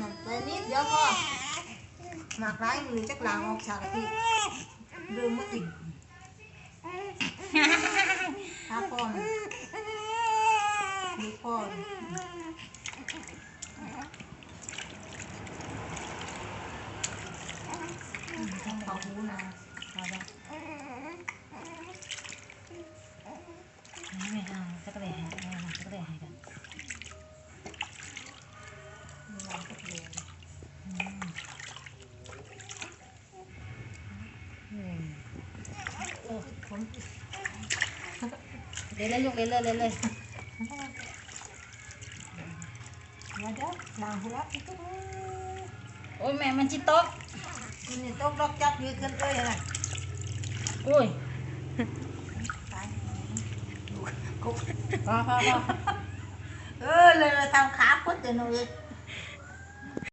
นั่นแต่นิดเดียวพอหมากร้ายหรือจักหลางออกฉากที่ลืมมาอีกถ้าพ่อมันมีพ่ออืมทำเขาหูนะเอาละไม่เอาจักเลยให้เอาจักเลยให้กัน มีน้ำก็เปลี่ยน อืม โอ้ ผมเดี๋ยวเลยลูกเดี๋ยวเลยเดี๋ยวเลยเดี๋ยวเดี๋ยวล้างหัวอีกตัวโอ้ยแม่มันจิตกนี่ต้องรอกจับยืดขึ้นเลยนะโอ้ยตายพอพอพอเออเลยทำขาพุดเดี๋ยวหนูอีก